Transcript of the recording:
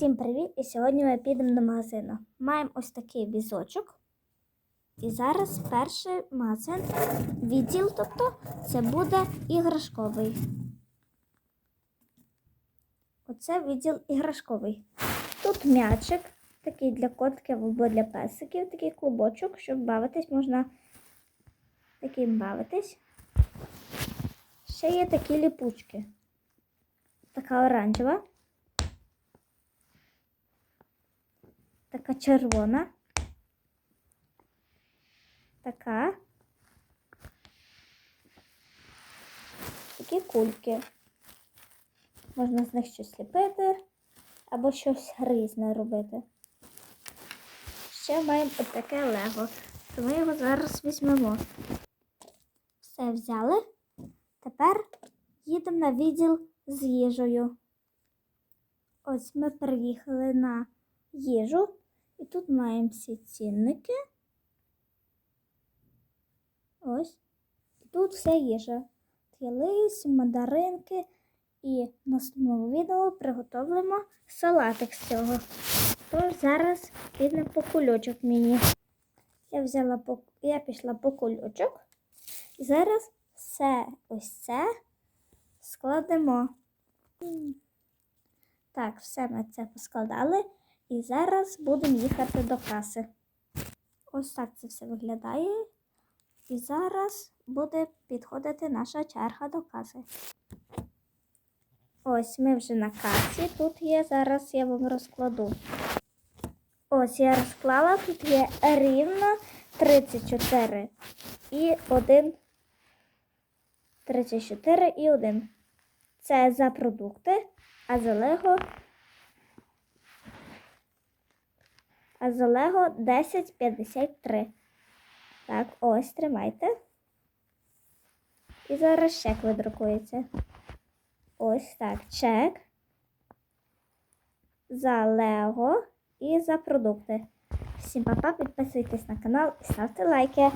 Всім привіт! І сьогодні ми підемо до магазину. Маємо ось такий візочок. І зараз перший магазин, відділ, тобто це буде іграшковий. Оце відділ іграшковий. Тут м'ячик, такий для котків або для песиків, такий клубочок, щоб бавитись, можна таким бавитись. Ще є такі ліпучки. Така оранжева. Така червона. Така. Такі кульки. Можна з них щось ліпити або щось різне робити. Ще маємо ось таке лего. То ми його зараз візьмемо. Все взяли. Тепер їдемо на відділ з їжею. Ось ми приїхали на їжу. Тут маємо всі цінники. Ось. І тут вся їжа. Є лис, мандаринки. І в наступному відео приготовимо салатик з цього. Тож зараз підемо по кульочок мені. Я взяла по... я пішла по кульочок. І зараз все ось це складемо. Так, все ми це поскладали. І зараз будемо їхати до каси. Ось так це все виглядає. І зараз буде підходити наша черга до каси. Ось ми вже на касі. Тут є, зараз я вам розкладу. Ось я розклала, тут є рівно 34 і 1. 34 і 1. Це за продукти, а за лего а за Лего 10,53. Так, ось тримайте. І зараз чек видрукується. Ось так, чек. За Лего і за продукти. Всім па-па, підписуйтесь на канал і ставте лайки.